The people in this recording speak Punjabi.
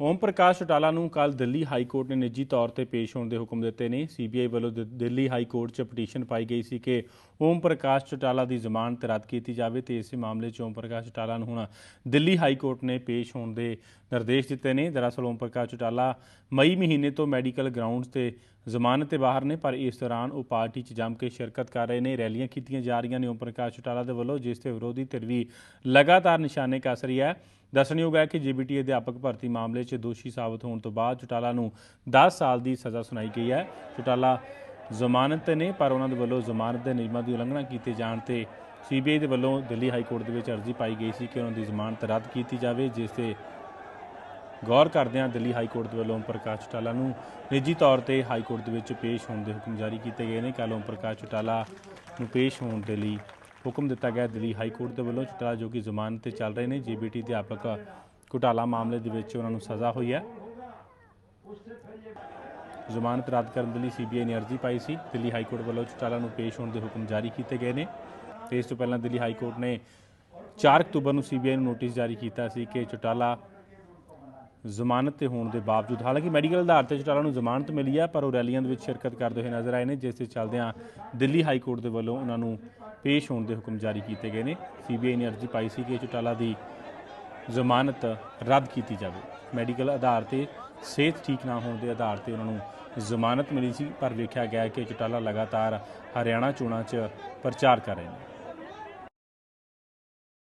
ਓਮ ਪ੍ਰਕਾਸ਼ ਚੌਟਾਲਾ ਨੂੰ ਕੱਲ ਦਿੱਲੀ ਹਾਈ ਕੋਰਟ ਨੇ ਨਿੱਜੀ ਤੌਰ ਤੇ ਪੇਸ਼ ਹੋਣ ਦੇ ਹੁਕਮ ਦਿੱਤੇ ਨੇ। ਸੀਬੀਆਈ ਵੱਲੋਂ ਦਿ- ਦਿੱਲੀ ਹਾਈ ਕੋਰਟ 'ਚ ਪਟੀਸ਼ਨ ਪਾਈ ਗਈ ਸੀ ਕਿ ਓਮ ਪ੍ਰਕਾਸ਼ ਚੌਟਾਲਾ ਦੀ ਜ਼ਮਾਨਤ ਰੱਦ ਕੀਤੀ ਜਾਵੇ ਤੇ ਇਸੇ ਮਾਮਲੇ 'ਚ ਓਮ ਪ੍ਰਕਾਸ਼ ਚੌਟਾਲਾ ਨੂੰ ਹੁਣ ਦਿੱਲੀ ਹਾਈ ਕੋਰਟ ਨੇ ਪੇਸ਼ ਹੋਣ ਦੇ ਨਿਰਦੇਸ਼ ਦਿੱਤੇ ਨੇ। ਦਰਅਸਲ ਓਮ ਪ੍ਰਕਾਸ਼ ਚੌਟਾਲਾ ਮਈ ਮਹੀਨੇ ਤੋਂ ਮੈਡੀਕਲ ਗਰਾਊਂਡਸ ਤੇ ਜ਼ਮਾਨਤ ਤੇ ਬਾਹਰ ਨੇ, ਪਰ ਇਸ ਦੌਰਾਨ ਉਹ ਪਾਰਟੀ 'ਚ ਜੰਮ ਕੇ ਸ਼ਿਰਕਤ ਕਰ ਰਹੇ ਨੇ। ਰੈਲੀਆਂ ਕੀਤੀਆਂ ਜਾ ਰਹੀਆਂ ਨੇ ਓਮ ਪ੍ਰਕਾਸ਼ ਚੌਟਾਲਾ ਦੇ ਵੱਲੋਂ, ਜਿਸ ਤੇ ਵਿਰੋਧੀ ਧਿਰ ਵੀ ਲਗਾਤਾਰ ਨਿਸ਼ਾਨੇ ਕੱਸ ਰਹੀ ਹੈ। ਦੱਸਣਯੋਗ ਹੈ ਕਿ ਜੀਬੀਟੀ ਅਧਿਆਪਕ ਭਰਤੀ ਮਾਮਲੇ 'ਚ ਦੋਸ਼ੀ ਸਾਬਤ ਹੋਣ ਤੋਂ ਬਾਅਦ ਚੌਟਾਲਾ ਨੂੰ 10 ਸਾਲ ਦੀ ਸਜ਼ਾ ਸੁਣਾਈ ਗਈ ਹੈ। ਚੌਟਾਲਾ ਜ਼ਮਾਨਤ ਤੇ ਨੇ, ਪਰ ਉਹਨਾਂ ਦੇ ਵੱਲੋਂ ਜ਼ਮਾਨਤ ਦੇ ਨਿਯਮਾਂ ਦੀ ਉਲੰਘਣਾ ਕੀਤੇ ਜਾਣ ਤੇ ਸੀਬੀਆਈ ਦੇ ਵੱਲੋਂ ਦਿੱਲੀ ਹਾਈ ਕੋਰਟ ਦੇ ਵਿੱਚ ਅਰਜ਼ੀ ਪਾਈ ਗਈ ਸੀ ਕਿ ਉਹਨਾਂ ਦੀ ਜ਼ਮਾਨਤ ਰੱਦ ਕੀਤੀ ਜਾਵੇ, ਜਿਸ ਤੇ ਗੌਰ ਕਰਦਿਆਂ ਦਿੱਲੀ ਹਾਈ ਕੋਰਟ ਦੇ ਵੱਲੋਂ ਓਮ ਪ੍ਰਕਾਸ਼ ਚਟਾਲਾ ਨੂੰ ਨਿੱਜੀ ਤੌਰ ਤੇ ਹਾਈ ਕੋਰਟ ਦੇ ਵਿੱਚ ਪੇਸ਼ ਹੋਣ ਦੇ ਹੁਕਮ ਜਾਰੀ ਕੀਤੇ ਗਏ ਨੇ। ਕੱਲ੍ਹ ਓਮ ਪ੍ਰਕਾਸ਼ ਚੌਟਾਲਾ ਨੂੰ ਪੇਸ਼ ਹੋਣ ਦੇ ਲਈ ਹੁਕਮ ਦਿੱਤਾ ਗਿਆ ਦਿੱਲੀ ਹਾਈ ਕੋਰਟ ਦੇ ਵੱਲੋਂ ਚੌਟਾਲਾ ਜੋ ਕਿ ਜ਼ਮਾਨਤ ਤੇ ਚੱਲ ਰਹੇ ਨੇ। ਜੀਬੀਟੀ ਅਧਿਆਪਕ ਘੁਟਾਲਾ ਮਾਮਲੇ ਦੇ ਵਿੱਚ ਉਹਨਾਂ ਨੂੰ ਸਜ਼ਾ ਹੋਈ ਹੈ। ਜ਼ਮਾਨਤ ਰੱਦ ਕਰਨ ਦੇ ਲਈ ਸੀਬੀਆਈ ਨੇ ਅਰਜ਼ੀ ਪਾਈ ਸੀ। ਦਿੱਲੀ ਹਾਈ ਕੋਰਟ ਵੱਲੋਂ ਚੌਟਾਲਾ ਨੂੰ ਪੇਸ਼ ਹੋਣ ਦੇ ਹੁਕਮ ਜਾਰੀ ਕੀਤੇ ਗਏ ਨੇ। ਤੇ ਇਸ ਤੋਂ ਪਹਿਲਾਂ ਦਿੱਲੀ ਹਾਈ ਕੋਰਟ ਨੇ 4 ਅਕਤੂਬਰ ਨੂੰ ਸੀਬੀਆਈ ਨੂੰ ਨੋਟਿਸ ਜਾਰੀ ਕੀਤਾ ਸੀ ਕਿ ਚੌਟਾਲਾ ਜ਼ਮਾਨਤ ਤੇ ਹੋਣ ਦੇ ਬਾਵਜੂਦ। ਹਾਲਾਂਕਿ ਮੈਡੀਕਲ ਆਧਾਰ ਤੇ ਚੌਟਾਲਾ ਨੂੰ ਜ਼ਮਾਨਤ ਮਿਲੀ ਹੈ ਪਰ ਉਹ ਰੈਲੀਆਂ ਦੇ ਵਿੱਚ ਸ਼ਿਰਕਤ ਕਰਦੇ ਹੋਏ ਨਜ਼ਰ ਆਏ ਨੇ, ਜਿਸ ਦੇ ਚੱਲਦਿਆਂ ਦਿੱਲੀ ਹਾਈ ਕੋਰਟ ਦੇ ਵੱਲੋਂ ਉਹਨਾਂ ਨੂੰ ਪੇਸ਼ ਹੋਣ ਦੇ ਹੁਕਮ ਜਾਰੀ ਕੀਤੇ ਗਏ ਨੇ। ਸੀਬੀਆਈ ਨੇ ਅਰਜ਼ੀ ਪਾਈ ਸੀ ਕਿ ਚੌਟਾਲਾ ਦੀ ਜ਼ਮਾਨਤ ਰੱਦ ਕੀਤੀ ਜਾਵੇ। ਮੈਡੀਕਲ ਆਧਾਰ ਤੇ ਸਿਹਤ ਠੀਕ ਨਾ ਹੋਣ ਦੇ ਆਧਾਰ ਤੇ ਉਹਨਾਂ ਨੂੰ ਜ਼ਮਾਨਤ ਮਿਲੀ ਸੀ, ਪਰ ਵੇਖਿਆ ਗਿਆ ਹੈ ਕਿ ਚੌਟਾਲਾ ਲਗਾਤਾਰ ਹਰਿਆਣਾ ਚੋਣਾਂ 'ਚ ਪ੍ਰਚਾਰ ਕਰ ਰਹੇ ਨੇ।